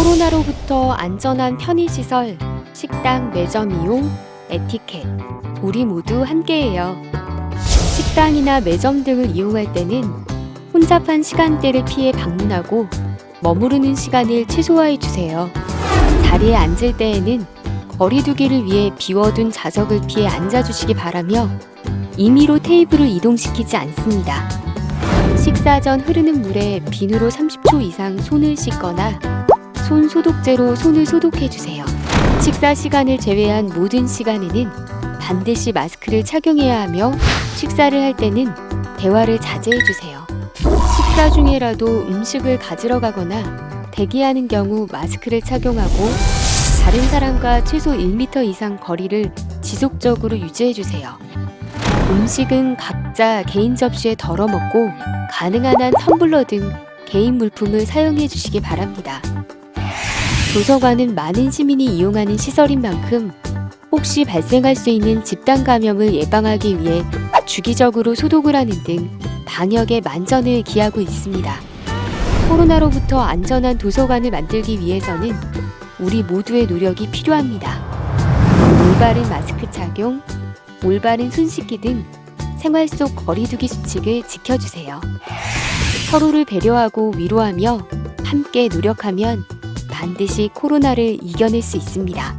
코로나로부터 안전한 편의시설, 식당, 매점 이용, 에티켓, 우리 모두 함께해요. 식당이나 매점 등을 이용할 때는 혼잡한 시간대를 피해 방문하고 머무르는 시간을 최소화해 주세요. 자리에 앉을 때에는 거리두기를 위해 비워둔 좌석을 피해 앉아주시기 바라며 임의로 테이블을 이동시키지 않습니다. 식사 전 흐르는 물에 비누로 30초 이상 손을 씻거나 손 소독제로 손을 소독해 주세요. 식사 시간을 제외한 모든 시간에는 반드시 마스크를 착용해야 하며 식사를 할 때는 대화를 자제해 주세요. 식사 중에라도 음식을 가지러 가거나 대기하는 경우 마스크를 착용하고 다른 사람과 최소 1m 이상 거리를 지속적으로 유지해 주세요. 음식은 각자 개인 접시에 덜어 먹고 가능한 한 텀블러 등 개인 물품을 사용해 주시기 바랍니다. 도서관은 많은 시민이 이용하는 시설인 만큼 혹시 발생할 수 있는 집단 감염을 예방하기 위해 주기적으로 소독을 하는 등 방역에 만전을 기하고 있습니다. 코로나로부터 안전한 도서관을 만들기 위해서는 우리 모두의 노력이 필요합니다. 올바른 마스크 착용, 올바른 손 씻기 등 생활 속 거리두기 수칙을 지켜주세요. 서로를 배려하고 위로하며 함께 노력하면 반드시 코로나를 이겨낼 수 있습니다.